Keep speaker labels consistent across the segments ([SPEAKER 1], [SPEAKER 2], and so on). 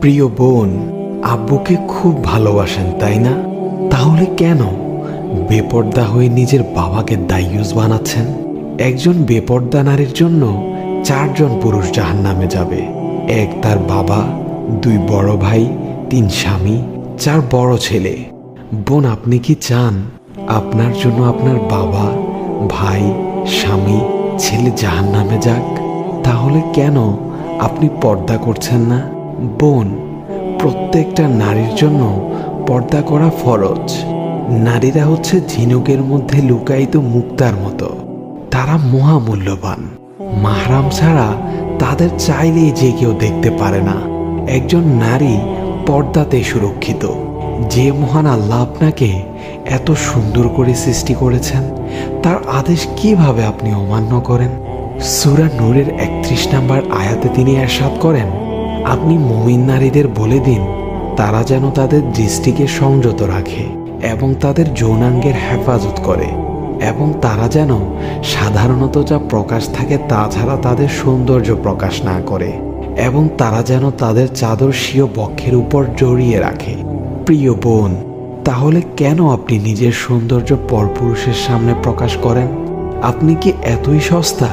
[SPEAKER 1] প্রিয় বোন, আব্বুকে খুব ভালোবাসেন, তাই না? তাহলে কেন? বেপর্দা হয়ে নিজের বাবাকে দায়ুস বানাচ্ছেন? একজন বেপর্দা নারীর জন্য চারজন পুরুষ জাহান নামে যাবে। এক তার বাবা, দুই বড় ভাই, তিন স্বামী, চার বড় ছেলে। বোন, আপনি কি চান আপনার জন্য আপনার বাবা, ভাই, স্বামী, ছেলে জাহান নামে যাক? তাহলে কেন আপনি পর্দা করছেন না? বোন, প্রত্যেকটা নারীর জন্য পর্দা করা ফরজ। নারীরা হচ্ছে ঝিনুকের মধ্যে লুকায়িত মুক্তার মতো। তারা মহামূল্যবান। মাহরাম ছাড়া তাদের চাইলেই যে কেউ দেখতে পারে না। একজন নারী পর্দাতে সুরক্ষিত। যে মহান আল্লাহ আপনাকে এত সুন্দর করে সৃষ্টি করেছেন, তার আদেশ কীভাবে আপনি অমান্য করেন? সুরা নূরের একত্রিশ নাম্বার আয়াতে তিনি এরশাদ করেন আপনি মুমিন নারীদের বলে দিন, তারা যেন তাদের দৃষ্টিকে সংযত রাখে এবং তাদের যৌনাঙ্গের হেফাজত করে, এবং তারা যেন সাধারণত যা প্রকাশ থাকে তা ছাড়া তাদের সৌন্দর্য প্রকাশ না করে, এবং তারা যেন তাদের চাদর স্বীয় বক্ষের উপর জড়িয়ে রাখে। প্রিয় বোন, তাহলে কেন আপনি নিজের সৌন্দর্য পরপুরুষের সামনে প্রকাশ করেন? আপনি কি এতই সস্তা?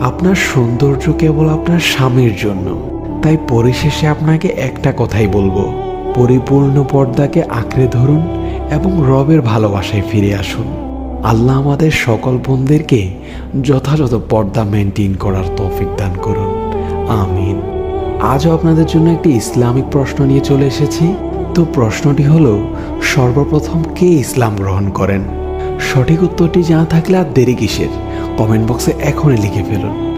[SPEAKER 1] আপনার সৌন্দর্য কেবল আপনার স্বামীর জন্য। তাই পরিশেষে আপনাকে একটা কথাই বলব। পরিপূর্ণ পর্দাকে আঁকড়ে ধরুন এবং রবের ভালোবাসায় ফিরে আসুন। আল্লাহ আমাদের সকল বোনদেরকে যথাযথ পর্দা মেনটেন করার তৌফিক দান করুন। আমিন। আজও আপনাদের জন্য একটি ইসলামিক প্রশ্ন নিয়ে চলে এসেছি। তো প্রশ্নটি হলো, সর্বপ্রথম কে ইসলাম গ্রহণ করেন? সঠিক উত্তরটি জানা থাকলে আর দেরি কিসের? কমেন্ট বক্সে এখনই লিখে ফেলুন।